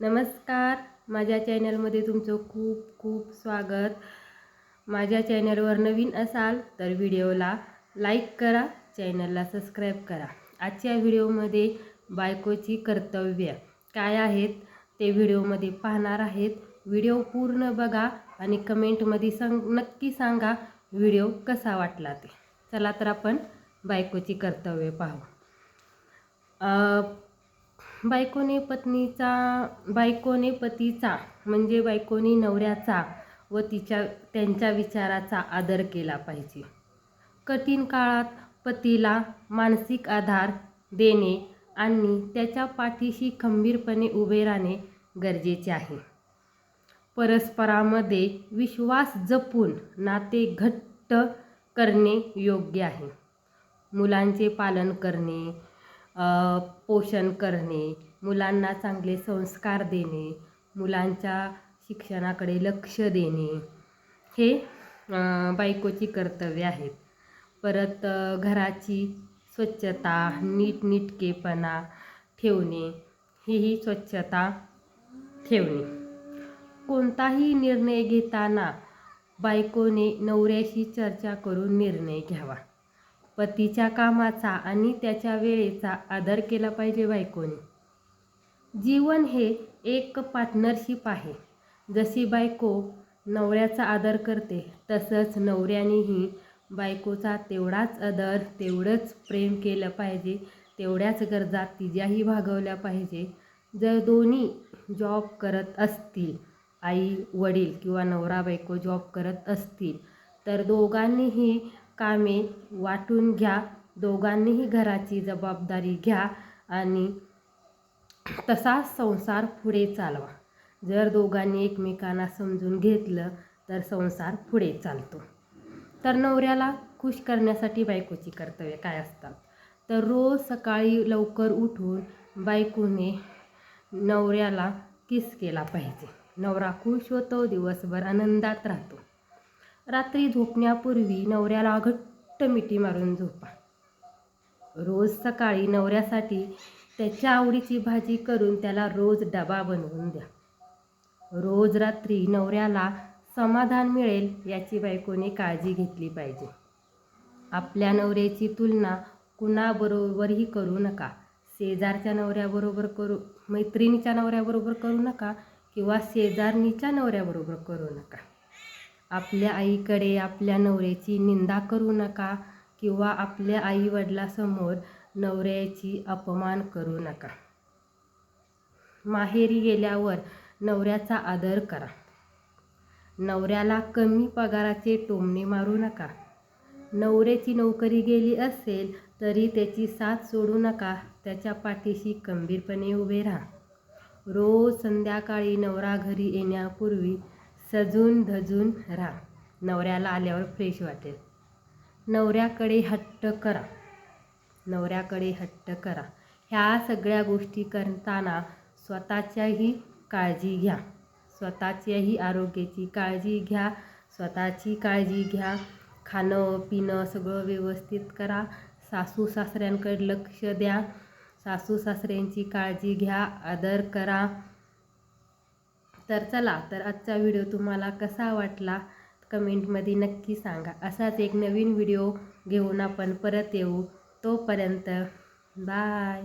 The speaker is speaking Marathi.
नमस्कार. माझ्या चॅनलमध्ये तुमचं खूप खूप स्वागत. माझ्या चॅनलवर नवीन असाल तर व्हिडिओला लाईक करा चॅनलला सबस्क्राईब करा. आजच्या व्हिडिओमध्ये बायकोची कर्तव्य काय आहेत ते व्हिडिओमध्ये पाहणार आहेत. व्हिडिओ पूर्ण बघा आणि कमेंटमध्ये सांग नक्की सांगा व्हिडिओ कसा वाटला ते. चला तर आपण बायकोची कर्तव्य पाहू. बायकोने पत्नीचा बायकोने पतीचा म्हणजे बायकोने नवऱ्याचा व तिच्या त्यांच्या विचाराचा आदर केला पाहिजे. कठीण काळात पतीला मानसिक आधार देणे आणि त्याच्या पाठीशी खंबीरपणे उभे राहणे गरजेचे आहे. परस्परामध्ये विश्वास जपून नाते घट्ट करणे योग्य आहे. मुलांचे पालन करणे पोषण करणे मुलांना चांगले संस्कार देणे मुलांच्या शिक्षणाकडे लक्ष देणे हे बायकोची कर्तव्य आहेत परत घराची स्वच्छता नीटनीटकेपणा ठेवणे हीही स्वच्छता ठेवणे. कोणताही निर्णय घेताना बायकोने नवऱ्याशी चर्चा करून निर्णय घ्यावा. पतीच्या कामाचा आणि त्याच्या वेळेचा आदर केला पाहिजे बायकोने. जीवन हे एक पार्टनरशिप आहे. जशी बायको नवऱ्याचा आदर करते तसंच नवऱ्यानेही बायकोचा तेवढाच आदर तेवढंच प्रेम केलं पाहिजे तेवढ्याच गरजा तिच्याही भागवल्या पाहिजे. जर दोन्ही जॉब करत असतील आई वडील किंवा नवरा बायको जॉब करत असतील तर दोघांनीही कामे वाटून घ्या. दोघांनीही घराची जबाबदारी घ्या आणि तसाच संसार पुढे चालवा. जर दोघांनी एकमेकांना समजून घेतलं तर संसार पुढे चालतो. तर नवऱ्याला खुश करण्यासाठी बायकोची कर्तव्य काय असतात? तर रोज सकाळी लवकर उठून बायकोने नवऱ्याला किस केला पाहिजे. नवरा खुश होतो दिवसभर आनंदात राहतो. रात्री झोपण्यापूर्वी नवऱ्याला घट्ट मिठी मारून झोपा. रोज सकाळी नवऱ्यासाठी त्याच्या आवडीची भाजी करून त्याला रोज डबा बनवून द्या. रोज रात्री नवऱ्याला समाधान मिळेल याची बायकोने काळजी घेतली पाहिजे. आपल्या नवऱ्याची तुलना कुणाबरोबरही करू नका. शेजारच्या नवऱ्याबरोबर करू मैत्रिणीच्या नवऱ्याबरोबर करू नका किंवा शेजारणीच्या नवऱ्याबरोबर करू नका. आपल्या आईकडे आपल्या नवऱ्याची निंदा करू नका किंवा आपल्या आई वडिलासमोर नवऱ्याची अपमान करू नका. माहेरी गेल्यावर नवऱ्याचा आदर करा. नवऱ्याला कमी पगाराचे टोमणे मारू नका. नवऱ्याची नोकरी गेली असेल तरी त्याची साथ सोडू नका. त्याच्या पाठीशी खंबीरपणे उभे राहा. रोज संध्याकाळी नवरा घरी येण्यापूर्वी सजून धजून राहा. नवऱ्याला आल्यावर फ्रेश वाटेल. नवऱ्याकडे हट्ट करा. नवऱ्याकडे हट्ट करा. ह्या सगळ्या गोष्टी करताना स्वतःच्याही काळजी घ्या. स्वतःच्याही आरोग्याची काळजी घ्या. स्वतःची काळजी घ्या. खाणं पिणं सगळं व्यवस्थित करा. सासू सासऱ्यांकडे लक्ष द्या. सासू सासऱ्यांची काळजी घ्या. आदर करा. तर चला तर आजचा व्हिडिओ तुम्हाला कसा वाटला? कमेंटमध्ये नक्की सांगा. असाच एक नवीन व्हिडिओ घेऊन आपण परत येऊ. तोपर्यंत बाय.